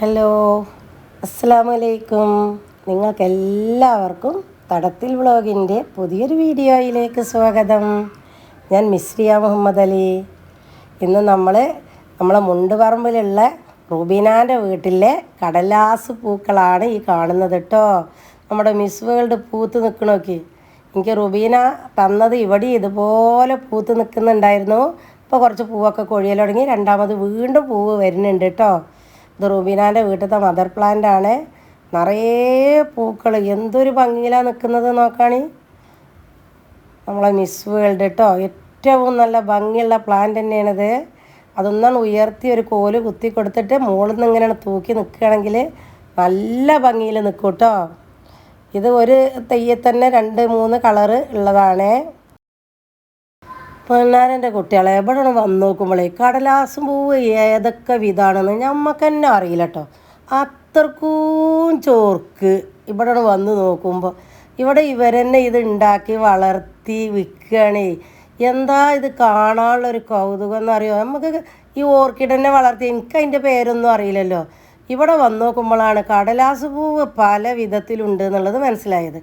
Hello. അസ്സാമു അലൈക്കും നിങ്ങൾക്ക് എല്ലാവർക്കും തടത്തിൽ വ്ളോഗിന്റെ പുതിയൊരു വീഡിയോയിലേക്ക് സ്വാഗതം. ഞാൻ മിസ്രിയ മുഹമ്മദ് അലി. ഇന്ന് നമ്മൾ നമ്മളെ മുണ്ടുപറമ്പിലുള്ള റുബീനാന്റെ വീട്ടിലെ കടലാസ് പൂക്കളാണ് ഈ കാണുന്നത് കേട്ടോ നമ്മുടെ മിസ് വേൾഡ് പൂത്ത് നിൽക്കണോക്കി എനിക്ക് റുബീന തന്നത് ഇവിടെ ഇതുപോലെ പൂത്ത് നിൽക്കുന്നുണ്ടായിരുന്നു ഇപ്പോൾ കുറച്ച് പൂവൊക്കെ കൊഴിയൽ തുടങ്ങി. രണ്ടാമത് വീണ്ടും പൂവ് വരുന്നുണ്ട് കേട്ടോ ഇത് റുബീനാന്റെ വീട്ടിലത്തെ മദർ പ്ലാന്റ് ആണ് നിറയെ പൂക്കൾ എന്തൊരു ഭംഗിയിലാണ് നിൽക്കുന്നത് നോക്കാണി. നമ്മളെ മിസ് വേൾഡ് കേട്ടോ ഏറ്റവും നല്ല ഭംഗിയുള്ള പ്ലാന്റ് തന്നെയാണിത്. അതൊന്നാണ് ഉയർത്തി ഒരു കോൽ കുത്തി കൊടുത്തിട്ട് മുകളിൽ നിന്ന് ഇങ്ങനെ തൂക്കി നിൽക്കുകയാണെങ്കിൽ നല്ല ഭംഗിയിൽ നിൽക്കും കേട്ടോ ഇത് ഒരു തെയ്യത്തന്നെ രണ്ട് മൂന്ന് കളറ് ഉള്ളതാണ്. പൊന്നാരന്റെ കുട്ടികളെ എവിടെയാണ് വന്ന് നോക്കുമ്പോഴേ കടലാസും പൂവ് ഏതൊക്കെ വിധാണെന്ന് ഞമ്മക്ക് തന്നെ അറിയില്ല കേട്ടോ അത്രക്കും ചോർക്ക് ഇവിടെയാണ് വന്ന് നോക്കുമ്പോൾ ഇവിടെ ഇവരെന്നെ ഇത് ഉണ്ടാക്കി വളർത്തി വിൽക്കുകയാണേ എന്താ ഇത് കാണാനുള്ളൊരു കൗതുകം എന്നറിയോ? നമുക്ക് ഈ ഓർക്കിഡ് തന്നെ വളർത്തി എനിക്ക് അതിന്റെ പേരൊന്നും അറിയില്ലല്ലോ. ഇവിടെ വന്നു നോക്കുമ്പോഴാണ് കടലാസ് പൂവ് പല വിധത്തിലുണ്ട് എന്നുള്ളത് മനസ്സിലായത്.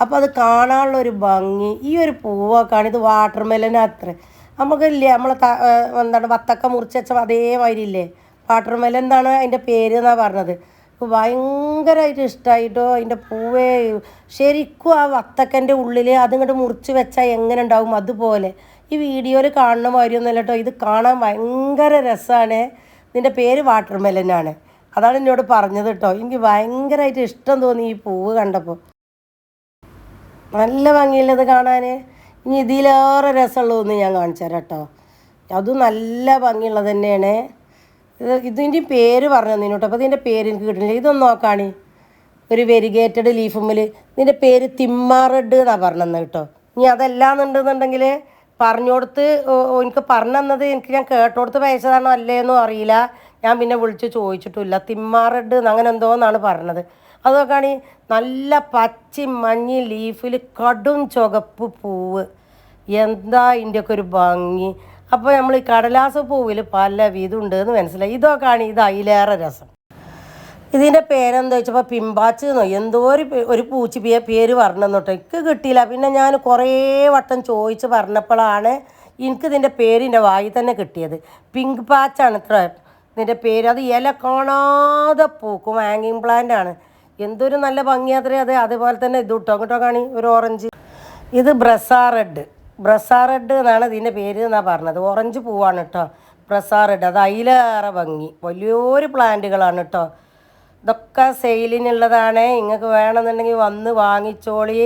അപ്പോൾ അത് കാണാനുള്ള ഒരു ഭംഗി ഈ ഒരു പൂവൊക്കെയാണ് ഇത് വാട്ടർ മെലൻ അത്ര. നമുക്കില്ലേ നമ്മൾ എന്താണ് വത്തക്ക മുറിച്ച് വെച്ച അതേമാതിരി ഇല്ലേ വാട്ടർ മെലൻ എന്താണ് അതിന്റെ പേര് എന്നാണ് പറഞ്ഞത്. എനിക്ക് ഭയങ്കരമായിട്ട് ഇഷ്ടമായിട്ടോ അതിന്റെ പൂവേ. ശരിക്കും ആ വത്തക്കന്റെ ഉള്ളിൽ അതിങ്ങോട്ട് മുറിച്ച് വെച്ചാൽ എങ്ങനെ ഉണ്ടാവും അതുപോലെ. ഈ വീഡിയോയിൽ കാണുന്ന മാതിരിയൊന്നുമല്ല കേട്ടോ. ഇത് കാണാൻ ഭയങ്കര രസമാണ് ഇതിന്റെ പേര് വാട്ടർ മെലനാണ് അതാണ് എന്നോട് പറഞ്ഞത് കേട്ടോ. എനിക്ക് ഭയങ്കരമായിട്ട് ഇഷ്ടം തോന്നി ഈ പൂവ് കണ്ടപ്പോൾ നല്ല ഭംഗിയുള്ളത് കാണാൻ ഇനി ഇതിലേറെ രസമുള്ളതൊന്ന് ഞാൻ കാണിച്ചു തരാം കേട്ടോ. അതും നല്ല ഭംഗിയുള്ളത് തന്നെയാണ്. ഇത് ഇതിന്റെ പേര് പറഞ്ഞു തന്നിന് കേട്ടോ. അപ്പോൾ ഇതിന്റെ പേര് എനിക്ക് കിട്ടുന്നില്ല. ഇതൊന്ന് നോക്കാണി. ഒരു വെരിഗേറ്റഡ് ലീഫുമ്മിൽ ഇതിന്റെ പേര് തിമ്മ റെഡ് എന്നാണ് പറഞ്ഞത് കേട്ടോ. ഇനി അതല്ലാന്നുണ്ടെന്നുണ്ടെങ്കിൽ പറഞ്ഞു കൊടുത്ത് എനിക്ക് പറഞ്ഞു തന്നത് എനിക്ക് ഞാൻ കേട്ടോടുത്ത് പയച്ചതാണോ അല്ലേന്നും അറിയില്ല. ഞാൻ പിന്നെ വിളിച്ച് ചോദിച്ചിട്ടില്ല തിമ്മ റെഡ് അങ്ങനെ എന്തോന്നാണ് പറഞ്ഞത്. അതൊക്കെയാണ് നല്ല പച്ചി മഞ്ഞ ലീഫിൽ കടും ചുവപ്പ് പൂവ്. എന്താ ഇതിന്റെയൊക്കെ ഒരു ഭംഗി. അപ്പോൾ നമ്മൾ ഈ കടലാസ പൂവിൽ പല വിധമുണ്ട് എന്ന് മനസ്സിലായി. ഇതൊക്കെയാണ് ഇത് അതിലേറെ രസം. ഇതിന്റെ പേരെന്താ വെച്ചപ്പോൾ പിമ്പാച്ച് എന്നോ എന്തോ ഒരു ഒരു പൂച്ചിപ്പിയ പേര് പറഞ്ഞെന്ന് കേട്ടോ എനിക്ക് കിട്ടിയില്ല. പിന്നെ ഞാൻ കുറേ വട്ടം ചോദിച്ച് പറഞ്ഞപ്പോഴാണ് എനിക്ക് ഇതിന്റെ പേര് എന്റെ വായി തന്നെ കിട്ടിയത്. പിങ്ക് പാച്ചാണ് ഇത്ര ഇതിന്റെ പേര്. അത് ഇല കാണാതെ പൂക്കും. ഹാങ്ങിങ് പ്ലാന്റ് ആണ്. എന്തൊരു നല്ല ഭംഗിയാത്രേ അത്. അതേപോലെ തന്നെ ഇത് ഇട്ടോ കേട്ടോ കാണി. ഒരു ഓറഞ്ച്. ഇത് ബ്രസാ റെഡ്. ബ്രസാ റെഡ് എന്നാണ് ഇതിന്റെ പേര് എന്നാണ് പറഞ്ഞത്. ഓറഞ്ച് പൂവാണ് കേട്ടോ ബ്രസാ റെഡ്. അത് അതിലേറെ ഭംഗി. വലിയൊരു പ്ലാന്റുകളാണ് കേട്ടോ ഇതൊക്കെ സെയിലിനുള്ളതാണ്. നിങ്ങൾക്ക് വേണമെന്നുണ്ടെങ്കിൽ വന്ന് വാങ്ങിച്ചോളി.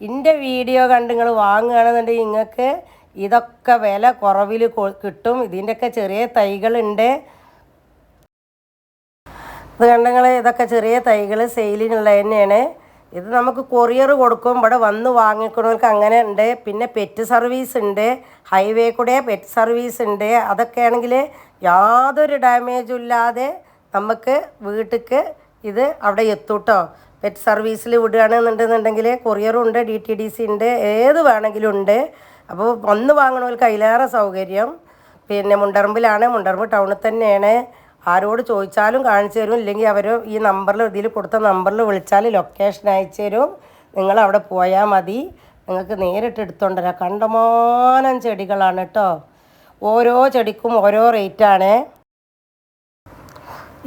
എന്റെ വീഡിയോ കണ്ട് നിങ്ങൾ വാങ്ങുകയാണെന്നുണ്ടെങ്കിൽ നിങ്ങൾക്ക് ഇതൊക്കെ വില കുറവിൽ കിട്ടും. ഇതിന്റെയൊക്കെ ചെറിയ തൈകളുണ്ട്. ഇത് കണ്ടങ്ങൾ ഇതൊക്കെ ചെറിയ തൈകൾ സെയിലിനുള്ള തന്നെയാണ്. ഇത് നമുക്ക് കൊറിയർ കൊടുക്കും. ഇവിടെ വന്ന് വാങ്ങിക്കണവർക്ക് അങ്ങനെ ഉണ്ട്. പിന്നെ പെറ്റ് സർവീസ് ഉണ്ട്. ഹൈവേ കൂടെ പെറ്റ് സർവീസ് ഉണ്ട്. അതൊക്കെ ആണെങ്കിൽ യാതൊരു ഡാമേജും ഇല്ലാതെ നമുക്ക് വീട്ടിലേക്ക് ഇത് അവിടെ എത്തൂട്ടോ പെറ്റ് സർവീസിൽ വിടുകയാണെന്നുണ്ടെന്നുണ്ടെങ്കിൽ കൊറിയറും ഉണ്ട് ഡി ടി ഡി സി ഉണ്ട് ഏത് വേണമെങ്കിലും ഉണ്ട്. അപ്പോൾ വന്ന് വാങ്ങണവർക്ക് അതിലേറെ സൗകര്യം. പിന്നെ മുണ്ടറമ്പിലാണ്. മുണ്ടറമ്പ് ടൗണിൽ തന്നെയാണ്. ആരോട് ചോദിച്ചാലും കാണിച്ചു തരും. ഇല്ലെങ്കിൽ അവർ ഈ നമ്പറിൽ ഇതിൽ കൊടുത്ത നമ്പറിൽ വിളിച്ചാൽ ലൊക്കേഷൻ അയച്ചു തരും. നിങ്ങൾ അവിടെ പോയാൽ മതി. നിങ്ങൾക്ക് നേരിട്ട് എടുത്തോണ്ടരാ കണ്ടമാനം ചെടികളാണ് കേട്ടോ ഓരോ ചെടിക്കും ഓരോ റേറ്റാണ്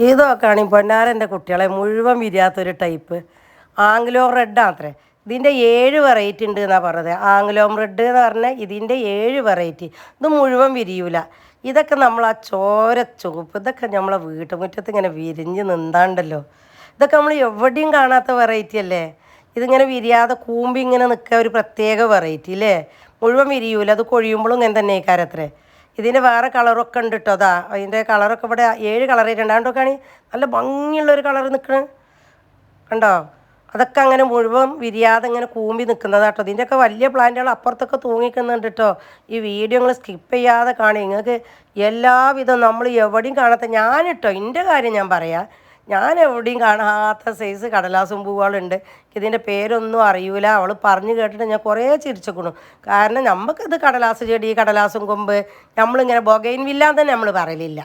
ഇതൊക്കെയാണ് ഈ പൊന്നാരന്റെ കുട്ടികളെ മുഴുവൻ വിരിയാത്തൊരു ടൈപ്പ് ആംഗ്ലോ ആത്രേ ഇതിന്റെ ഏഴ് വെറൈറ്റി ഉണ്ട് എന്നാണ് പറഞ്ഞത്. ആംഗ്ലോം റെഡ് എന്ന് പറഞ്ഞാൽ ഇതിന്റെ ഏഴ് വെറൈറ്റി ഇത് മുഴുവൻ വിരിയൂല. ഇതൊക്കെ നമ്മൾ ആ ചോര ചുവപ്പ് ഇതൊക്കെ നമ്മളെ വീട്ടുമുറ്റത്ത് ഇങ്ങനെ വിരിഞ്ഞ് നിന്നാണ്ടല്ലോ. ഇതൊക്കെ നമ്മൾ എവിടെയും കാണാത്ത വെറൈറ്റി അല്ലേ? ഇതിങ്ങനെ വിരിയാതെ കൂമ്പി ഇങ്ങനെ നിൽക്കുക ഒരു പ്രത്യേക വെറൈറ്റി അല്ലേ മുഴുവൻ വിരിയൂല. അത് കൊഴിയുമ്പോഴും ഇങ്ങനെ തന്നെ കാരത്രേ ഇതിന്റെ വേറെ കളറൊക്കെ ഉണ്ട് കേട്ടോ അതാ അതിന്റെ കളറൊക്കെ ഇവിടെ ഏഴ് കളറ് രണ്ടാണ്ടൊക്കെയാണ് നല്ല ഭംഗിയുള്ളൊരു കളർ നിൽക്കണേ കണ്ടോ? അതൊക്കെ അങ്ങനെ മുഴുവൻ വിരിയാതെ ഇങ്ങനെ കൂമ്പി നിൽക്കുന്നതാട്ടോ ഇതിന്റെയൊക്കെ വലിയ പ്ലാന്റുകൾ അപ്പുറത്തൊക്കെ തൂങ്ങിക്കുന്നുണ്ട് കേട്ടോ. ഈ വീഡിയോ നിങ്ങൾ സ്കിപ്പ് ചെയ്യാതെ കാണും നിങ്ങൾക്ക് എല്ലാവിധം നമ്മൾ എവിടെയും കാണാത്ത ഞാനിട്ടോ എന്റെ കാര്യം ഞാൻ പറയാം. ഞാൻ എവിടെയും കാണാത്ത സൈസ് കടലാസും പൂവുകളുണ്ട്. ഇതിന്റെ പേരൊന്നും അറിയൂല. അവൾ പറഞ്ഞു കേട്ടിട്ട് ഞാൻ കുറേ ചിരിച്ചക്കണു. കാരണം നമുക്കിത് കടലാസ് ചെടി കടലാസും കൊമ്പ് നമ്മളിങ്ങനെ ബൊഗൈൻ വില്ലാന്ന് തന്നെ നമ്മൾ പറയലില്ല.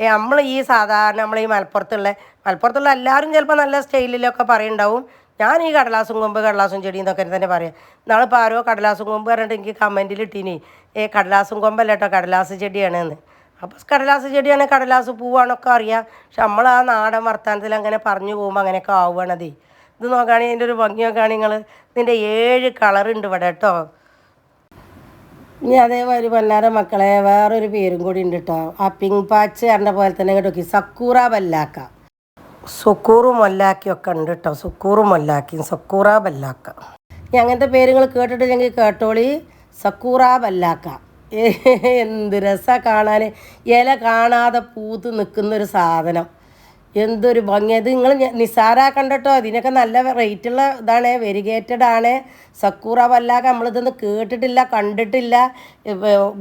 നമ്മൾ ഈ സാധാരണ നമ്മൾ ഈ മലപ്പുറത്തുള്ള മലപ്പുറത്തുള്ള എല്ലാവരും ചിലപ്പോൾ നല്ല സ്റ്റൈലിലൊക്കെ പറയുണ്ടാവും. ഞാൻ ഈ കടലാസും കൊമ്പ് കടലാസും ചെടി എന്നൊക്കെ തന്നെ പറയാം. നാളിപ്പോൾ ആരോ കടലാസും കൊമ്പ് പറഞ്ഞിട്ട് എനിക്ക് കമന്റിൽ ഇട്ടീനി. ഏ കടലാസും കൊമ്പല്ല കേട്ടോ കടലാസ് ചെടിയാണ് എന്ന് അപ്പോൾ കടലാസ് ചെടിയാണ് കടലാസ് പൂവാണൊക്കെ അറിയാം. പക്ഷെ നമ്മൾ ആ നാടൻ വർത്തമാനത്തിൽ അങ്ങനെ പറഞ്ഞു പോകുമ്പോൾ അങ്ങനെയൊക്കെ ആവുകയാണതേ ഇത് നോക്കുകയാണെങ്കിൽ ഇതിന്റെ ഒരു ഭംഗി നോക്കുകയാണെങ്കിൽ നിങ്ങൾ ഇതിന്റെ ഏഴ് കളറുണ്ട് ഇവിടെ കേട്ടോ. ഇനി അതേമാതിരി പൊന്നാര മക്കളെ വേറൊരു പേരും കൂടി ഉണ്ട് കേട്ടോ. ആ പിങ്ക് പാച്ച് പറഞ്ഞ പോലെ തന്നെ കേട്ടോ സക്കൂറ ബല്ലാക്ക. സുക്കൂറും മൊല്ലാക്കിയൊക്കെ ഉണ്ട് കേട്ടോ സുക്കൂറും മൊല്ലാക്കിയും സക്കൂറ ബല്ലാക്ക ഞാൻ അങ്ങനത്തെ പേരുകൾ കേട്ടിട്ടില്ലെങ്കിൽ കേട്ടോളി. സക്കൂറ ബല്ലാക്ക എന്ത് രസ കാണാൻ ഇല കാണാതെ പൂത്ത് നിൽക്കുന്നൊരു സാധനം. എന്തൊരു ഭംഗി. അത് നിങ്ങൾ നിസ്സാരാക്കണ്ട കേട്ടോ ഇതിനൊക്കെ നല്ല റേറ്റുള്ള ഇതാണ് വെരിഗേറ്റഡ് ആണ് സക്കൂറ വല്ലാക നമ്മളിതൊന്നും കേട്ടിട്ടില്ല കണ്ടിട്ടില്ല.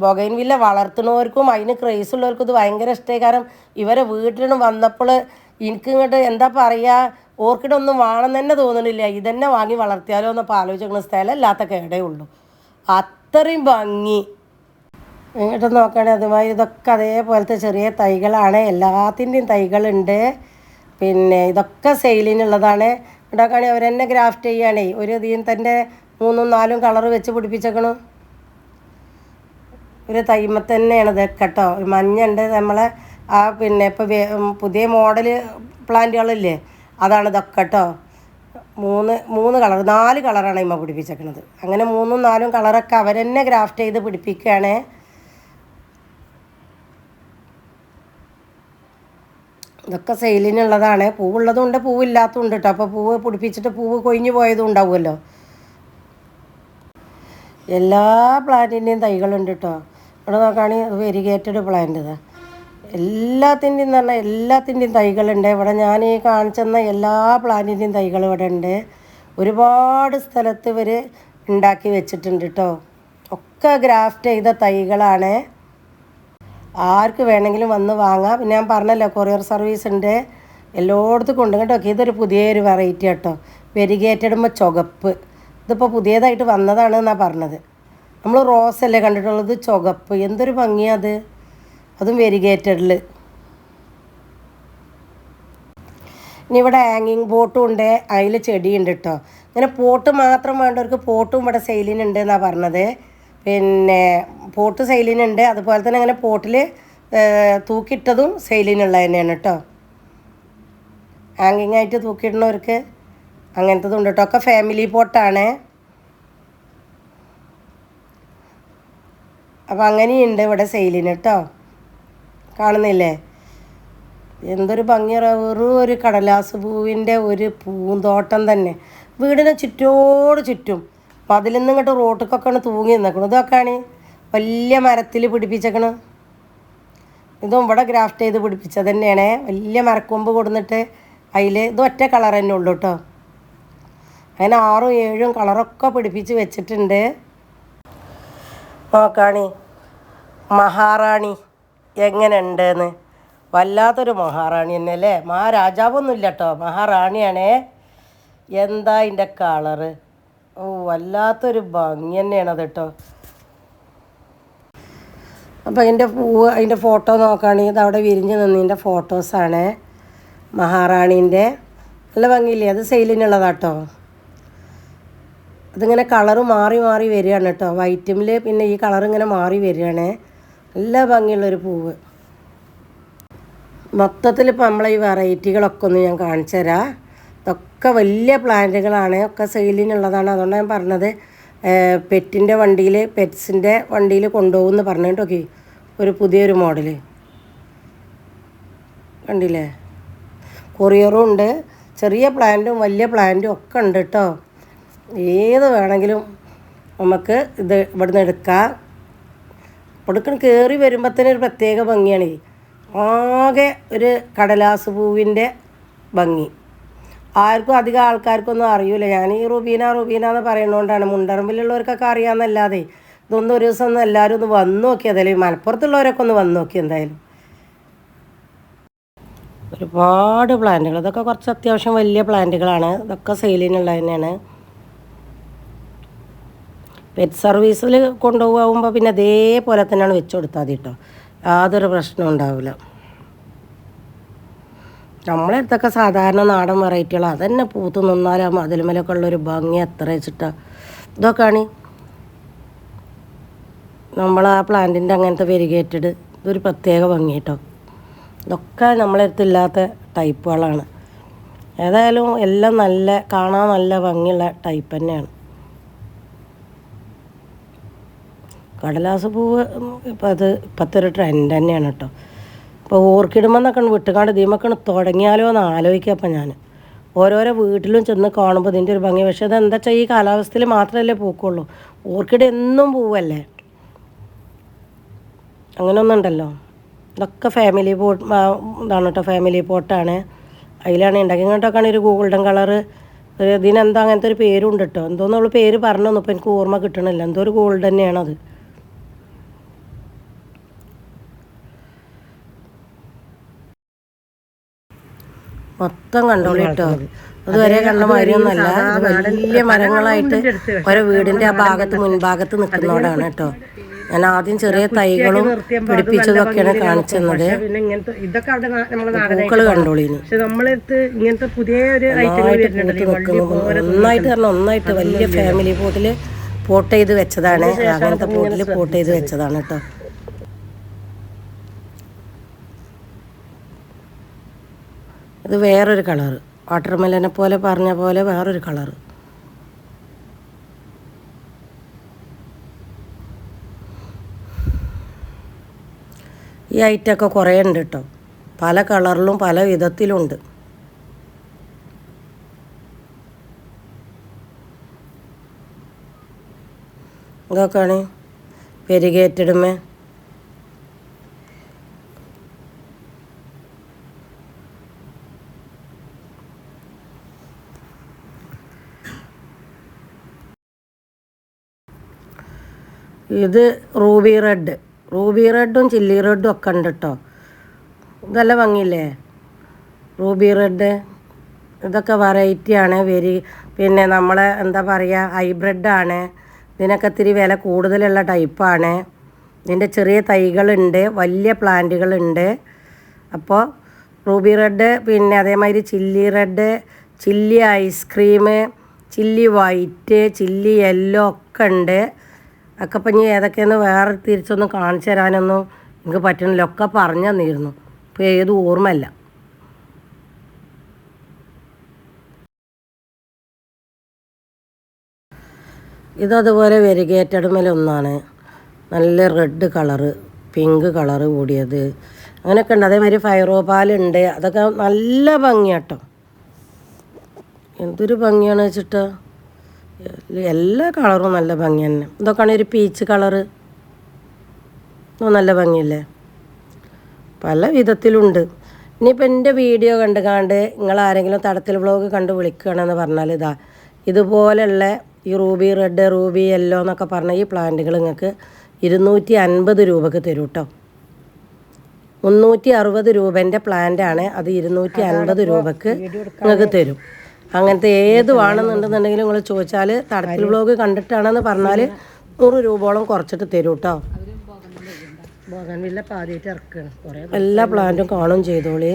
ബൊഗൈൻ വില്ല വളർത്തുന്നവർക്കും അതിന് ക്രേസ് ഉള്ളവർക്കും ഇത് ഭയങ്കര ഇഷ്ടമായി കാരണം ഇവരെ വീട്ടിലും വന്നപ്പോൾ എനിക്ക് ഇങ്ങോട്ട് എന്താ പറയുക ഓർക്കിഡ് ഒന്നും വേണം തന്നെ തോന്നണില്ല. ഇതന്നെ വാങ്ങി വളർത്തിയാലോ എന്നപ്പോൾ ആലോചിക്കുന്ന സ്ഥലം അല്ലാത്ത കേടേ ഉള്ളൂ. അത്രയും ഭംഗി. ഇങ്ങോട്ട് നോക്കണേ അതുമായി ഇതൊക്കെ അതേപോലത്തെ ചെറിയ തൈകളാണ്. എല്ലാത്തിന്റെയും തൈകളുണ്ട്. പിന്നെ ഇതൊക്കെ സെയിലിനുള്ളതാണ്. ഉണ്ടാക്കുകയാണെങ്കിൽ അവരെന്നെ ഗ്രാഫ്റ്റ് ചെയ്യുകയാണേ ഒരു ഇതിൽ തന്നെ മൂന്നും നാലും കളർ വെച്ച് പിടിപ്പിച്ചേക്കണു. ഒരു തൈമ തന്നെയാണ് ഇതൊക്കെ കേട്ടോ മഞ്ഞുണ്ട് നമ്മളെ ആ പിന്നെ ഇപ്പോൾ പുതിയ മോഡൽ പ്ലാന്റുകളില്ലേ? അതാണ് ഇതൊക്കെ കേട്ടോ മൂന്ന് മൂന്ന് കളർ നാല് കളറാണ് ഇമ്മ പിടിപ്പിച്ചേക്കണത്. അങ്ങനെ മൂന്നും നാലും കളറൊക്കെ അവരെന്നെ ഗ്രാഫ്റ്റ് ചെയ്ത് പിടിപ്പിക്കുകയാണ് ഇതൊക്കെ സെയിലിനുള്ളതാണ്. പൂവുള്ളതും ഉണ്ട് പൂവില്ലാത്തതും ഉണ്ട് കേട്ടോ അപ്പോൾ പൂവ് പിടിപ്പിച്ചിട്ട് പൂവ് കൊഴിഞ്ഞു പോയതും ഉണ്ടാവുമല്ലോ. എല്ലാ പ്ലാന്റിന്റെയും തൈകളുണ്ട് കേട്ടോ ഇവിടെ നോക്കുകയാണെങ്കിൽ അത് വെരിഗേറ്റഡ് പ്ലാന്റ് ഇതാ എല്ലാത്തിന്റെയും തന്നെ എല്ലാത്തിന്റെയും തൈകളുണ്ട്. ഇവിടെ ഞാൻ ഈ കാണിച്ചെന്ന എല്ലാ പ്ലാന്റിന്റെയും തൈകൾ ഇവിടെ ഉണ്ട്. ഒരുപാട് സ്ഥലത്ത് ഇവർ ഉണ്ടാക്കി വെച്ചിട്ടുണ്ട് കേട്ടോ ഒക്കെ ഗ്രാഫ്റ്റ് ചെയ്ത തൈകളാണ്. ആർക്ക് വേണമെങ്കിലും വന്ന് വാങ്ങാം. പിന്നെ ഞാൻ പറഞ്ഞല്ലോ കൊറിയർ സർവീസ് ഉണ്ട്. എല്ലായിടത്തും കൊണ്ട് കേട്ടോ. ഇതൊരു പുതിയൊരു വെറൈറ്റി കേട്ടോ വെരിഗേറ്റഡുമ്പോൾ ചുവപ്പ്. ഇതിപ്പോൾ പുതിയതായിട്ട് വന്നതാണ് എന്നാണ് പറഞ്ഞത്. നമ്മൾ റോസ് അല്ലേ കണ്ടിട്ടുള്ളത്? ചുവപ്പ്. എന്തൊരു ഭംഗിയത് അതും വെരിഗേറ്റഡിൽ ഇനി ഇവിടെ ഹാങ്ങിങ് പോട്ടും ഉണ്ട്. അതിൽ ചെടിയുണ്ട് കേട്ടോ ഇങ്ങനെ പോട്ട് മാത്രം വേണ്ടവർക്ക് പോട്ടും ഇവിടെ സെയിലിനുണ്ട് എന്നാണ് പറഞ്ഞത്. പിന്നെ പോട്ട് സെയിലിനുണ്ട് അതുപോലെ തന്നെ അങ്ങനെ പോട്ടിൽ തൂക്കിയിട്ടതും സെയിലിനുള്ളത് തന്നെയാണ് കേട്ടോ ഹാങ്ങിങ് ആയിട്ട് തൂക്കിയിടുന്നവർക്ക് അങ്ങനത്തതും ഉണ്ട് കേട്ടോ ഒക്കെ ഫാമിലി പോട്ടാണ് അപ്പം അങ്ങനെയുണ്ട് ഇവിടെ സെയിലിന് കേട്ടോ കാണുന്നില്ലേ? എന്തൊരു ഭംഗിയറ വെറും ഒരു കടലാസ് പൂവിന്റെ ഒരു പൂന്തോട്ടം തന്നെ. വീടിന് ചുറ്റോട് ചുറ്റും. അതിൽ നിന്ന് ഇങ്ങോട്ട് റോട്ടിക്കൊക്കെയാണ് തൂങ്ങി നിൽക്കണം ഇതൊക്കെയാണ് വലിയ മരത്തിൽ പിടിപ്പിച്ചേക്കണം. ഇതും ഇവിടെ ഗ്രാഫ്റ്റ് ചെയ്ത് പിടിപ്പിച്ചത് തന്നെയാണ്. വലിയ മരക്കൊമ്പ് കൊടുന്നിട്ട് അതിൽ ഇത് ഒറ്റ കളർ തന്നെ ഉള്ളൂ കേട്ടോ. അങ്ങനെ ആറും ഏഴും കളറൊക്കെ പിടിപ്പിച്ച് വെച്ചിട്ടുണ്ട്. നോക്കാണി. മഹാറാണി. എങ്ങനെ ഉണ്ടെന്ന് വല്ലാത്തൊരു മഹാറാണി തന്നെ അല്ലേ മഹാരാജാവൊന്നുമില്ല കേട്ടോ മഹാറാണിയാണേ. എന്താ അതിന്റെ കളറ് ഓ വല്ലാത്തൊരു ഭംഗി തന്നെയാണത് കേട്ടോ അപ്പോൾ അതിന്റെ പൂവ് അതിന്റെ ഫോട്ടോ നോക്കുകയാണെങ്കിൽ ഇത് അവിടെ വിരിഞ്ഞ് നിന്നതിന്റെ ഫോട്ടോസാണ് മഹാറാണീന്റെ. നല്ല ഭംഗിയില്ലേ? അത് സെയിലിനുള്ളതാട്ടോ അതിങ്ങനെ കളറ് മാറി മാറി വരികയാണ് കേട്ടോ. വൈറ്റമിൽ പിന്നെ ഈ കളർ ഇങ്ങനെ മാറി വരികയാണ്. നല്ല ഭംഗിയുള്ളൊരു പൂവ്. മൊത്തത്തിൽ ഇപ്പം നമ്മളെ ഈ വെറൈറ്റികളൊക്കെ ഒന്ന് ഞാൻ കാണിച്ചു തരാം. ഇതൊക്കെ വലിയ പ്ലാന്റുകളാണ്. ഒക്കെ സെയിലിനുള്ളതാണ്. അതുകൊണ്ട് ഞാൻ പറഞ്ഞത് പെറ്റിന്റെ വണ്ടിയിൽ പെറ്റ്സിന്റെ വണ്ടിയിൽ കൊണ്ടുപോകുമെന്ന് പറഞ്ഞിട്ടൊക്കെ ഒരു പുതിയൊരു മോഡൽ കണ്ടില്ലേ? കൊറിയറും ഉണ്ട്. ചെറിയ പ്ലാന്റും വലിയ പ്ലാന്റും ഒക്കെ ഉണ്ട് കേട്ടോ ഏത് വേണമെങ്കിലും നമുക്ക് ഇത് ഇവിടുന്ന് എടുക്കാം. ഇവിടേക്ക് കയറി വരുമ്പോഴത്തേനും ഒരു പ്രത്യേക ഭംഗിയാണ്. ആകെ ഒരു കടലാസ് പൂവിന്റെ ഭംഗി. ആർക്കും അധികം ആൾക്കാർക്കൊന്നും അറിയില്ല ഞാൻ ഈ റുബീന റുബീന എന്ന് പറയുന്നതുകൊണ്ടാണ്. മുണ്ടറമ്പിലുള്ളവർക്കൊക്കെ അറിയാമെന്നല്ലാതെ ഇതൊന്നും ഒരു ദിവസം ഒന്ന് എല്ലാവരും ഒന്ന് വന്നു നോക്കിയതല്ലേ മലപ്പുറത്തുള്ളവരൊക്കെ ഒന്ന് വന്നു നോക്കി എന്തായാലും. ഒരുപാട് പ്ലാന്റുകൾ. ഇതൊക്കെ കുറച്ച് അത്യാവശ്യം വലിയ പ്ലാന്റുകളാണ്. ഇതൊക്കെ സെയിലിനുള്ളത് തന്നെയാണ്. പെറ്റ് സർവീസിൽ കൊണ്ടുപോകുമ്പോൾ പിന്നെ അതേപോലെ തന്നെയാണ് വെച്ച് കൊടുത്താൽ മതി കേട്ടോ യാതൊരു പ്രശ്നവും ഉണ്ടാവില്ല. നമ്മളെ അടുത്തൊക്കെ സാധാരണ നാടൻ വെറൈറ്റികൾ അതന്നെ പൂത്ത് നിന്നാലും ആ മതിലുമലൊക്കെ ഉള്ളൊരു ഭംഗി എത്ര വെച്ചിട്ടാ. ഇതൊക്കെയാണ്. നമ്മൾ ആ പ്ലാന്റിന്റെ അങ്ങനത്തെ വെരിഗേറ്റഡ് ഇതൊരു പ്രത്യേക ഭംഗി കേട്ടോ ഇതൊക്കെ നമ്മളെ അടുത്തില്ലാത്ത ടൈപ്പുകളാണ് ഏതായാലും എല്ലാം നല്ല കാണാൻ നല്ല ഭംഗിയുള്ള ടൈപ്പ് തന്നെയാണ്. കടലാസ് പൂവ് ഇപ്പം അത് ഇപ്പോഴത്തെ ട്രെൻഡ് തന്നെയാണ് കേട്ടോ ഇപ്പോൾ ഓർക്കിഡുമെന്നൊക്കെ വിട്ടുകാണ്ട് ദീമൊക്കെ തുടങ്ങിയാലോ എന്ന് ആലോചിക്കുക അപ്പം ഞാൻ ഓരോരോ വീട്ടിലും ചെന്ന് കാണുമ്പോൾ ഇതിന്റെ ഒരു ഭംഗി. പക്ഷേ അതെന്താ വെച്ചാൽ ഈ കാലാവസ്ഥയിൽ മാത്രമല്ലേ പൂക്കുള്ളൂ. ഓർക്കിഡ് എന്നും പൂവല്ലേ? അങ്ങനെ ഉണ്ടല്ലോ. ഇതൊക്കെ ഫാമിലി പോട്ട് ഇതാണ് കേട്ടോ ഫാമിലി പോട്ടാണ് അതിലാണ് ഉണ്ടാക്കി ഇങ്ങോട്ടൊക്കെയാണ് ഒരു ഗോൾഡൻ കളറ് ഇതിനെന്തോ അങ്ങനത്തെ ഒരു പേരുണ്ട് കേട്ടോ എന്തോന്നുള്ള പേര് പറഞ്ഞൊന്നും ഇപ്പോൾ എനിക്ക് ഓർമ്മ കിട്ടണില്ല. എന്തോ ഒരു ഗോൾഡ് തന്നെയാണത്. മൊത്തം കണ്ടോളിട്ടോ അതുവരെ കണ്ട മരമൊന്നുമല്ല വലിയ മരങ്ങളായിട്ട് ഓരോ വീടിന്റെ ആ ഭാഗത്ത് മുൻഭാഗത്ത് നിൽക്കുന്നവടാണ് കേട്ടോ. ഞാൻ ആദ്യം ചെറിയ തൈകളും പിടിപ്പിച്ചതൊക്കെയാണ് കാണിച്ചത് പറഞ്ഞ പൂക്കൾ കണ്ടോളീനി പൂത്ത് നിൽക്കുന്നത് ഒന്നായിട്ട് വലിയ ഫാമിലി പോട്ടിൽ പോട്ട് ചെയ്ത് വെച്ചതാണ്. അങ്ങനത്തെ പോട്ടിൽ പോട്ട് ചെയ്ത് വെച്ചതാണ് കേട്ടോ. ഇത് വേറൊരു കളറ് വാട്ടർമെലനെ പോലെ പറഞ്ഞ പോലെ വേറൊരു കളറ് ഈ ഐറ്റമൊക്കെ കുറേ ഉണ്ട് കേട്ടോ പല കളറിലും പല വിധത്തിലുണ്ട്. ഇതൊക്കെയാണ് പെരികേറ്റിടുമേ ഇത് റൂബി റെഡ്. റൂബി റെഡും ചില്ലി റെഡും ഒക്കെ ഉണ്ട് കേട്ടോ ഇതല്ല ഭംഗിയില്ലേ? Ruby red. ഇതൊക്കെ വെറൈറ്റിയാണ് വെരി പിന്നെ നമ്മളെ എന്താ പറയുക ഹൈബ്രിഡാണ് ഇതിനൊക്കെ ഇത്തിരി വില കൂടുതലുള്ള ടൈപ്പാണ് ഇതിന്റെ ചെറിയ തൈകളുണ്ട് വലിയ പ്ലാന്റുകളുണ്ട് അപ്പോൾ റൂബി റെഡ് പിന്നെ അതേമാതിരി chilli red chilli ice cream chilli white chilli yellow ഒക്കെ ഉണ്ട്. ഒക്കെ ഇപ്പം ഇനി ഏതൊക്കെയെന്ന് വേറെ തിരിച്ചൊന്നും കാണിച്ചു തരാനൊന്നും എനിക്ക് പറ്റണില്ല. ഒക്കെ പറഞ്ഞു തന്നിരുന്നു. ഇപ്പോൾ ഏത് ഓർമ്മയല്ല. ഇതതുപോലെ വെരിഗേറ്റഡ് ഒന്നാണ് നല്ല റെഡ് കളറ് പിങ്ക് കളറ് കൂടിയത്. അങ്ങനെയൊക്കെ ഉണ്ട്. അതേമാതിരി ഫൈറോപാലുണ്ട് അതൊക്കെ നല്ല ഭംഗിയാട്ടോ. എന്തൊരു ഭംഗിയാണ് വെച്ചിട്ട്. എല്ലാ കളറും നല്ല ഭംഗി തന്നെ. ഇതൊക്കെയാണ് ഒരു പീച്ച് കളറ് നല്ല ഭംഗിയല്ലേ? പല വിധത്തിലുണ്ട്. ഇനിയിപ്പോൾ എന്റെ വീഡിയോ കണ്ട് കാണ്ട് നിങ്ങൾ ആരെങ്കിലും തടത്തിൽ വ്ളോഗ് കണ്ട് വിളിക്കുകയാണെന്ന് പറഞ്ഞാൽ ഇതാ ഇതുപോലെയുള്ള ഈ റൂബി റെഡ് റൂബി യെല്ലോ എന്നൊക്കെ പറഞ്ഞ ഈ പ്ലാന്റുകൾ നിങ്ങൾക്ക് ഇരുന്നൂറ്റി അൻപത് രൂപക്ക് തരും കേട്ടോ മുന്നൂറ്റി അറുപത് രൂപേന്റെ പ്ലാന്റാണ് അത് ഇരുന്നൂറ്റി അൻപത് രൂപക്ക് നിങ്ങൾക്ക് തരും. അങ്ങനത്തെ ഏത് വേണമെന്നുണ്ടെന്നുണ്ടെങ്കിലും നിങ്ങൾ ചോദിച്ചാൽ തടത്തിൽ ബ്ലോഗ് കണ്ടിട്ടാണെന്ന് പറഞ്ഞാൽ നൂറ് രൂപയോളം കുറച്ചിട്ട് തരും കേട്ടോ എല്ലാ പ്ലാന്റും കാണും ചെയ്തോളി.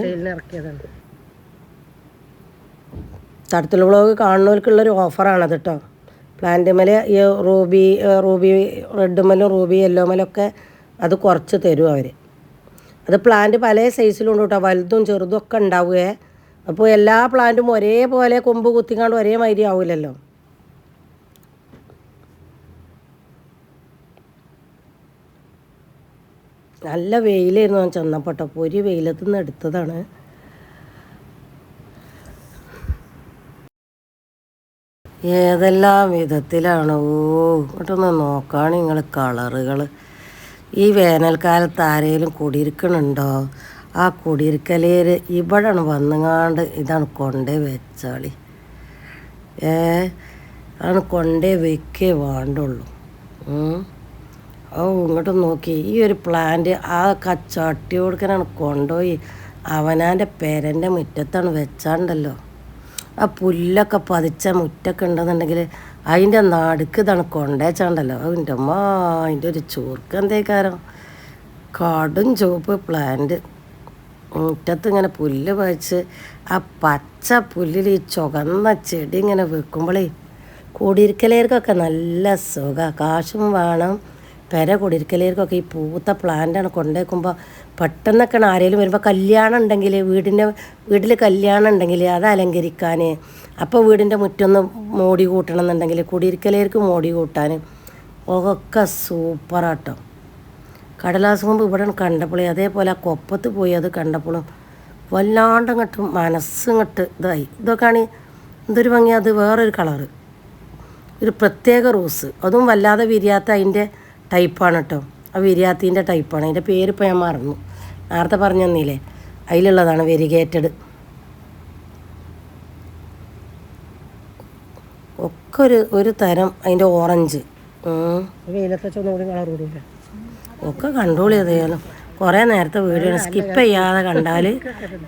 തടത്തിൽ ബ്ലോഗ് തടത്തിൽ ഒരു കാണുന്നവർക്കുള്ളൊരു ഓഫറാണത് കേട്ടോ പ്ലാന്റ് മല ഈ റൂബി റൂബി റെഡ് മലും റൂബി യെല്ലോ മലൊക്കെ അത് കുറച്ച് തരും അവർ അത് പ്ലാന്റ് പല സൈസിലുണ്ട് കേട്ടോ വലുതും ചെറുതും ഒക്കെ ഉണ്ടാവുകയെ. അപ്പോൾ എല്ലാ പ്ലാന്റും ഒരേപോലെ കൊമ്പ് കുത്തിക്കാണ്ട് ഒരേ മാതിരി ആവില്ലല്ലോ നല്ല വെയിലായിരുന്നു ഞാൻ ചെന്നപ്പോൾ ഒരു വെയിലത്ത് നിന്ന് എടുത്തതാണ്. ഏതെല്ലാം വിധത്തിലാണ്? ഓ ഇങ്ങോട്ടൊന്ന് നോക്കാണ് നിങ്ങൾ കളറുകൾ ഈ വേനൽക്കാലത്ത് ആരെങ്കിലും കുടിയിരിക്കണുണ്ടോ? ആ കുടിയിരിക്കലേർ ഇവിടെ വന്നുങ്ങാണ്ട് ഇതാണ് കൊണ്ടേ വെച്ചാളി. ഏ ആണ് കൊണ്ടേ വെക്കേ വേണ്ടുള്ളൂ. ഓ ഇങ്ങോട്ട് നോക്കി. ഈ ഒരു പ്ലാന്റ് ആ കച്ചട്ടി കൊടുക്കാനാണ് കൊണ്ടുപോയി അവനാന്റെ പെരന്റെ മുറ്റത്താണ് വെച്ചാണ്ടല്ലോ. ആ പുല്ലൊക്കെ പതിച്ച മുറ്റൊക്കെ ഉണ്ടെന്നുണ്ടെങ്കിൽ അതിന്റെ നടുക്ക് ഇതാണ് കൊണ്ടേച്ചാണ്ടല്ലോ അതിന്റെ അമ്മ അതിന്റെ ഒരു ചോർക്ക് എന്തേക്കാരം കടും ചുവപ്പ് പ്ലാന്റ് മുറ്റത്ത് ഇങ്ങനെ പുല്ല് പഴിച്ച് ആ പച്ച പുല്ലിൽ ഈ ചുവന്ന ചെടി ഇങ്ങനെ വെക്കുമ്പോഴേ കുടിയിരിക്കലേർക്കൊക്കെ നല്ല സുഖം. കാശും വേണം. പെര കുടിയിരിക്കലേർക്കൊക്കെ ഈ പൂത്ത പ്ലാന്റാണ് കൊണ്ടുവയ്ക്കുമ്പോൾ പെട്ടെന്നൊക്കെ ആരെങ്കിലും വരുമ്പോൾ കല്യാണം ഉണ്ടെങ്കിൽ വീടിന്റെ വീട്ടിൽ കല്യാണം ഉണ്ടെങ്കിൽ അത് അലങ്കരിക്കാൻ അപ്പോൾ വീടിന്റെ മുറ്റൊന്ന് മോടി കൂട്ടണം എന്നുണ്ടെങ്കിൽ കുടിയിരിക്കലേർക്ക് മോടി കൂട്ടാൻ ഒക്കെ സൂപ്പറാട്ടോ. കടലാസ് കൊമ്പ് ഇവിടെ കണ്ടപ്പോഴേ അതേപോലെ ആ കൊപ്പത്ത് പോയി അത് കണ്ടപ്പോഴും വല്ലാണ്ട് അങ്ങോട്ട് മനസ്സിങ്ങോട്ട് ഇതായി. ഇതൊക്കെയാണ് എന്തൊരു ഭംഗി അത് വേറൊരു കളറ്. ഒരു പ്രത്യേക റോസ്. അതും വല്ലാതെ വിരിയാത്ത അതിന്റെ ടൈപ്പാണ് കേട്ടോ. ആ വിരിയാത്തീന്റെ ടൈപ്പാണ്. അതിന്റെ പേരിപ്പോൾ ഞാൻ മറന്നു. നേരത്തെ പറഞ്ഞു തന്നില്ലേ അതിലുള്ളതാണ് വെരിഗേറ്റഡ്. ഒക്കെ ഒരു ഒരു തരം അതിന്റെ ഓറഞ്ച്. വെയിലത്ത് വെച്ച് കളർ കൂടിയില്ല? ഒക്കെ കൺട്രോൾ ഏതായാലും കുറേ നേരത്തെ വീഡിയോ സ്കിപ്പ് ചെയ്യാതെ കണ്ടാൽ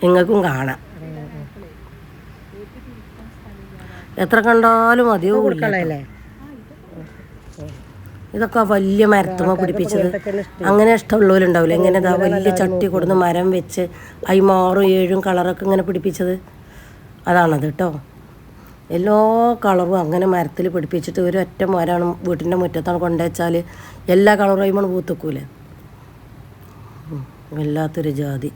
നിങ്ങൾക്കും കാണാം. എത്ര കണ്ടാലും മതിയോ കൊടുക്കണല്ലേ ഇതൊക്കെ വലിയ മരത്തുമ പിടിപ്പിച്ചത്. അങ്ങനെ ഇഷ്ടമുള്ളവരുണ്ടാവില്ല ഇങ്ങനെ ഇതാ വലിയ ചട്ടി കൊടുന്ന് മരം വെച്ച് അയിമാറും ഏഴും കളറൊക്കെ ഇങ്ങനെ പിടിപ്പിച്ചത്. അതാണത് കേട്ടോ എല്ലാ കളറും അങ്ങനെ മരത്തിൽ പിടിപ്പിച്ചിട്ട് ഒരു ഒറ്റ മരമാണ് വീട്ടിന്റെ മുറ്റത്താണ് കൊണ്ടുവച്ചാൽ എല്ലാ കളറും അതിമാണ് പൂത്തക്കൂലേ? വല്ലാത്തൊരു ജാതി.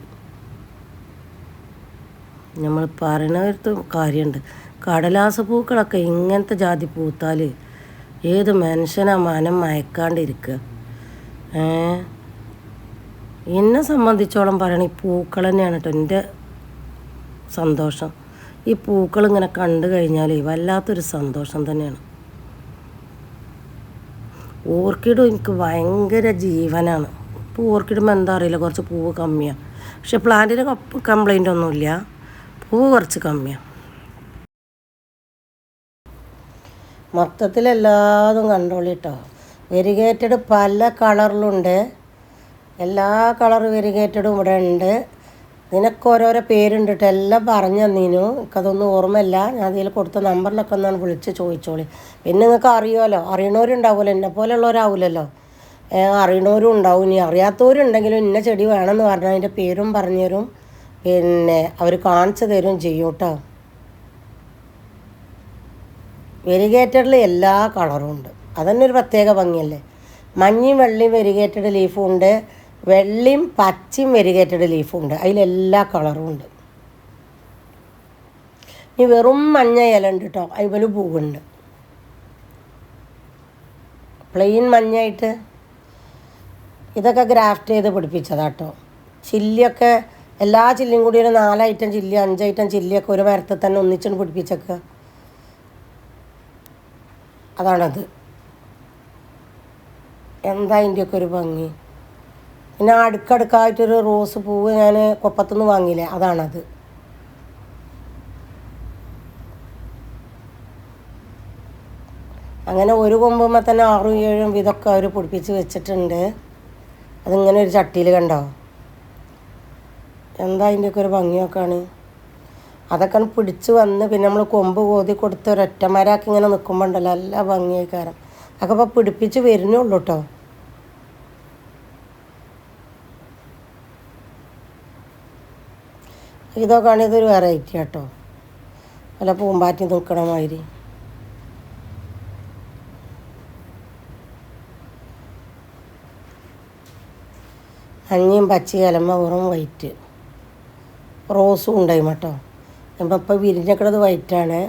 നമ്മൾ പറയണത് കാര്യമുണ്ട് കടലാസ പൂക്കളൊക്കെ ഇങ്ങനത്തെ ജാതി പൂത്താൽ ഏത് മനുഷ്യനാ മനം മയക്കാണ്ടിരിക്കുക ഏ? എന്നെ സംബന്ധിച്ചോളം പറയണ ഈ പൂക്കൾ തന്നെയാണ് കേട്ടോ എന്റെ സന്തോഷം. ഈ പൂക്കൾ ഇങ്ങനെ കണ്ടു കഴിഞ്ഞാൽ വല്ലാത്തൊരു സന്തോഷം തന്നെയാണ്. ഓർക്കിഡും എനിക്ക് ഭയങ്കര ജീവനാണ്. ഇപ്പോൾ ഓർക്കിഡുമ്പോൾ എന്താ അറിയില്ല കുറച്ച് പൂവ് കമ്മിയാണ് പക്ഷെ പ്ലാന്റിന് കംപ്ലൈന്റ് ഒന്നുമില്ല. പൂവ് കുറച്ച് കമ്മിയാണ് മൊത്തത്തിൽ എല്ലാതും കണ്ടോളി കേട്ടോ വെരിഗേറ്റഡ് പല കളറിലുണ്ട് എല്ലാ കളർ വെരിഗേറ്റഡും ഇവിടെ ഉണ്ട് ഇതിനൊക്കെ ഓരോരോ പേരുണ്ട് കേട്ടോ എല്ലാം പറഞ്ഞു തന്നീനു. എനിക്കതൊന്നും ഓർമ്മയില്ല. ഞാൻ അതിൽ കൊടുത്ത നമ്പറിലൊക്കെ ഒന്നാണ് വിളിച്ച് ചോദിച്ചോളി. പിന്നെ നിങ്ങൾക്ക് അറിയുമല്ലോ. അറിയണവരുണ്ടാവുമല്ലോ. എന്നെ പോലെയുള്ളവരാവില്ലല്ലോ. അറിയണവരും ഉണ്ടാവും. ഇനി അറിയാത്തവരുണ്ടെങ്കിലും ഇന്ന ചെടി വേണമെന്ന് പറഞ്ഞാൽ അതിന്റെ പേരും പറഞ്ഞു തരും. പിന്നെ അവർ കാണിച്ചു തരും ചെയ്യും കേട്ടോ. വെരിഗേറ്റഡിൽ എല്ലാ കളറും ഉണ്ട്. അതന്നെ ഒരു പ്രത്യേക ഭംഗിയല്ലേ? മഞ്ഞയും വെള്ളയും വെരിഗേറ്റഡ് ലീഫും ഉണ്ട്. വെള്ളയും പച്ചയും വെരിഗേറ്റഡ് ലീഫും ഉണ്ട് അതിലെല്ലാ കളറും ഉണ്ട്. ഇനി വെറും മഞ്ഞ ഇല ഉണ്ട് കേട്ടോ അതിൽ പൂവുണ്ട്. പ്ലെയിൻ മഞ്ഞായിട്ട് ഇതൊക്കെ ഗ്രാഫ്റ്റ് ചെയ്ത് പിടിപ്പിച്ചതാട്ടോ ചില്ലിയൊക്കെ എല്ലാ ചില്ലിയും കൂടി ഒരു നാലൈറ്റം ചില്ലി അഞ്ചൈറ്റം ചില്ലിയൊക്കെ ഒരു മരത്തിൽ തന്നെ ഒന്നിച്ചുകൊണ്ട് പിടിപ്പിച്ചൊക്കെ. അതാണത്. എന്താ അതിന്റെയൊക്കെ ഒരു ഭംഗി? പിന്നെ അടുക്കടുക്കായിട്ടൊരു റോസ് പൂവ് ഞാൻ കൊപ്പത്തുനിന്ന് വാങ്ങിയില്ലേ അതാണത്. അങ്ങനെ ഒരു കൊമ്പുമ്പോൾ തന്നെ ആറും ഏഴും ഇതൊക്കെ അവർ പൊടിപ്പിച്ച് വെച്ചിട്ടുണ്ട്. അതിങ്ങനെ ഒരു ചട്ടിയിൽ കണ്ടോ? എന്താ അതിന്റെയൊക്കെ ഒരു ഭംഗിയൊക്കെയാണ്. അതൊക്കെ പിടിച്ച് വന്ന് പിന്നെ നമ്മൾ കൊമ്പ് കോതി കൊടുത്ത് ഒരൊറ്റമരാക്കി ഇങ്ങനെ നിൽക്കുമ്പോൾ ഉണ്ടല്ലോ നല്ല കാരണം അതൊക്കെ ഇപ്പോൾ പിടിപ്പിച്ച് വരുന്നുള്ളൂ കേട്ടോ ഇതൊക്കെയാണ് ഇതൊരു വെറൈറ്റി കേട്ടോ വല്ല പൂമ്പാറ്റി നിൽക്കണ മാതിരി. മഞ്ഞയും പച്ച ഇലമ്മ വെറും വൈറ്റ് റോസും ഉണ്ടായി കേട്ടോ. അപ്പം ഇപ്പോൾ വിരിഞ്ഞക്കണത് വൈറ്റാണ്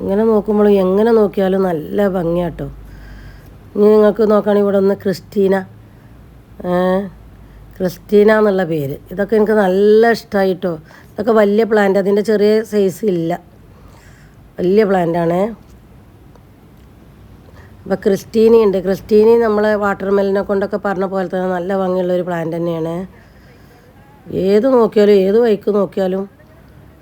ഇങ്ങനെ നോക്കുമ്പോൾ എങ്ങനെ നോക്കിയാലും നല്ല ഭംഗിയാട്ടോ. ഇനി നിങ്ങൾക്ക് നോക്കുകയാണെങ്കിൽ ഇവിടെ ഒന്ന് ക്രിസ്റ്റീന. ക്രിസ്റ്റീന എന്നുള്ള പേര്. ഇതൊക്കെ എനിക്ക് നല്ല ഇഷ്ടമായിട്ടോ ഇതൊക്കെ വലിയ പ്ലാന്റ് അതിന്റെ ചെറിയ സൈസ് ഇല്ല. വലിയ പ്ലാന്റാണേ അപ്പോൾ ക്രിസ്റ്റീനി ഉണ്ട്. ക്രിസ്റ്റീനി നമ്മൾ വാട്ടർ മെലിനെ കൊണ്ടൊക്കെ പറഞ്ഞ പോലെ തന്നെ നല്ല ഭംഗിയുള്ള ഒരു പ്ലാന്റ് തന്നെയാണ്. ഏത് നോക്കിയാലും ഏത് വഴിക്ക് നോക്കിയാലും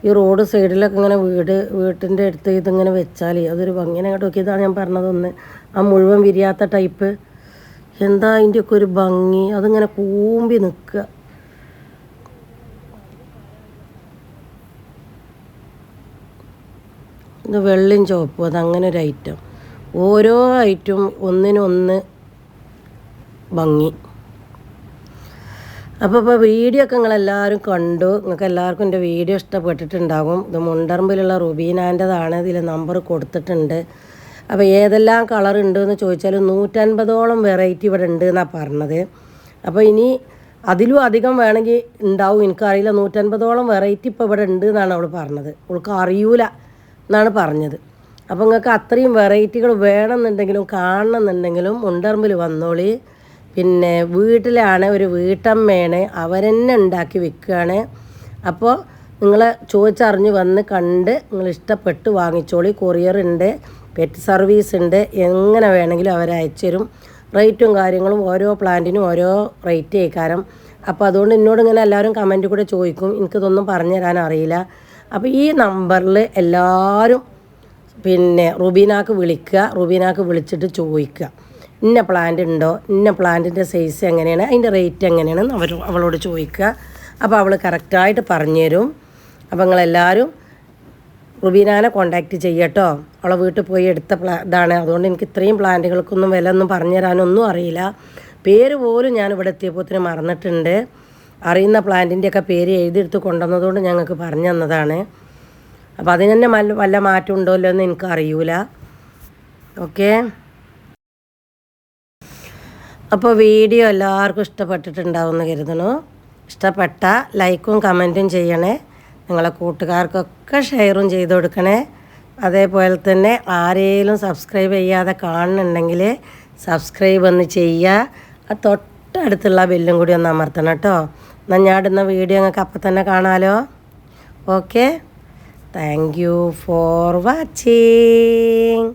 ഈ റോഡ് സൈഡിലൊക്കെ ഇങ്ങനെ വീട് വീട്ടിന്റെ അടുത്ത് ഇതിങ്ങനെ വെച്ചാൽ അതൊരു ഭംഗിനെ കേട്ടോ ഇതാണ് ഞാൻ പറഞ്ഞതൊന്ന് ആ മുഴുവൻ വിരിയാത്ത ടൈപ്പ് എന്താ അതിന്റെയൊക്കെ ഒരു ഭംഗി? അതിങ്ങനെ കൂമ്പി നിൽക്കുക. ഇത് വെള്ളം ചുവപ്പും അതങ്ങനെ ഒരു ഐറ്റം ഓരോ ഐറ്റവും ഒന്നിനൊന്ന് ഭംഗി. അപ്പോൾ ഇപ്പോൾ വീഡിയോ ഒക്കെ നിങ്ങളെല്ലാവരും കണ്ടു. നിങ്ങൾക്ക് എല്ലാവർക്കും എന്റെ വീഡിയോ ഇഷ്ടപ്പെട്ടിട്ടുണ്ടാകും. ഇത് മുണ്ടർമ്പിലുള്ള റുബീനാന്റെതാണ് ഇതിൽ നമ്പർ കൊടുത്തിട്ടുണ്ട്. അപ്പോൾ ഏതെല്ലാം കളർ ഉണ്ട് എന്ന് ചോദിച്ചാൽ നൂറ്റൻപതോളം വെറൈറ്റി ഇവിടെ ഉണ്ട് എന്നാണ് പറഞ്ഞത്. അപ്പോൾ ഇനി അതിലും അധികം വേണമെങ്കിൽ ഉണ്ടാവും. എനിക്കറിയില്ല നൂറ്റൻപതോളം വെറൈറ്റി ഇപ്പോൾ ഇവിടെ ഉണ്ട് എന്നാണ് അവൾ പറഞ്ഞത്. അവൾക്ക് അറിയൂല എന്നാണ് പറഞ്ഞത്. അപ്പോൾ നിങ്ങൾക്ക് അത്രയും വെറൈറ്റികൾ വേണമെന്നുണ്ടെങ്കിലും കാണണമെന്നുണ്ടെങ്കിലും മുണ്ടർമ്പിൽ വന്നോളി. പിന്നെ വീട്ടിലാണ് ഒരു വീട്ടമ്മയാണ് അവരെന്നെ ഉണ്ടാക്കി വിൽക്കുകയാണ് അപ്പോൾ നിങ്ങൾ ചോദിച്ചറിഞ്ഞ് വന്ന് കണ്ട് നിങ്ങൾ ഇഷ്ടപ്പെട്ട് വാങ്ങിച്ചോളി. കൊറിയർ ഉണ്ട് പെറ്റ് സർവീസ് ഉണ്ട് എങ്ങനെ വേണമെങ്കിലും അവർ അയച്ചുതരും റേറ്റും കാര്യങ്ങളും ഓരോ പ്ലാന്റിനും ഓരോ റേറ്റ് ആയിക്കാരം അപ്പോൾ അതുകൊണ്ട് എന്നോട് ഇങ്ങനെ എല്ലാവരും കമന്റ് കൂടെ ചോദിക്കും. എനിക്കിതൊന്നും പറഞ്ഞു തരാൻ അറിയില്ല. അപ്പോൾ ഈ നമ്പറിൽ എല്ലാവരും പിന്നെ റുബീനാക്ക് വിളിക്കുക റുബീനാക്ക് വിളിച്ചിട്ട് ചോദിക്കുക. ഇന്ന പ്ലാന്റ് ഉണ്ടോ? ഇന്ന പ്ലാന്റിന്റെ സൈസ് എങ്ങനെയാണ്? അതിന്റെ റേറ്റ് എങ്ങനെയാണെന്ന് അവർ അവളോട് ചോദിക്കുക. അപ്പോൾ അവൾ കറക്റ്റായിട്ട് പറഞ്ഞു തരും അപ്പോൾ നിങ്ങളെല്ലാവരും റുബീനാനെ കോണ്ടാക്റ്റ് ചെയ്യട്ടോ അവളെ വീട്ടിൽ പോയി എടുത്ത പ്ലാ ഇതാണ്. അതുകൊണ്ട് എനിക്ക് ഇത്രയും പ്ലാന്റുകൾക്കൊന്നും വില ഒന്നും പറഞ്ഞു തരാനൊന്നും അറിയില്ല. പേര് പോലും ഞാൻ ഇവിടെ എത്തിയപ്പോൾ മറന്നിട്ടുണ്ട്. അറിയുന്ന പ്ലാന്റിന്റെയൊക്കെ പേര് എഴുതിയെടുത്ത് കൊണ്ടുവന്നതുകൊണ്ട് ഞങ്ങൾക്ക് പറഞ്ഞു തന്നതാണ്. അപ്പോൾ അതിന് തന്നെ വല്ല വല്ല മാറ്റം ഉണ്ടോല്ലോ എന്ന് എനിക്ക് അറിയൂല. ഓക്കെ? അപ്പോൾ വീഡിയോ എല്ലാവർക്കും ഇഷ്ടപ്പെട്ടിട്ടുണ്ടാവുമെന്ന് കരുതണു ഇഷ്ടപ്പെട്ട ലൈക്കും കമന്റും ചെയ്യണേ. നിങ്ങളെ കൂട്ടുകാർക്കൊക്കെ ഷെയറും ചെയ്ത് കൊടുക്കണേ. അതേപോലെ തന്നെ ആരെയും സബ്സ്ക്രൈബ് ചെയ്യാതെ കാണുന്നുണ്ടെങ്കിൽ സബ്സ്ക്രൈബ് ഒന്ന് ചെയ്യുക. ആ തൊട്ടടുത്തുള്ള ബെല്ലും കൂടി ഒന്ന് അമർത്തണം കേട്ടോ. എന്നാൽ ഞാൻ ഇടുന്ന വീഡിയോ നിങ്ങൾക്ക് അപ്പം തന്നെ കാണാമല്ലോ okay. Thank you for watching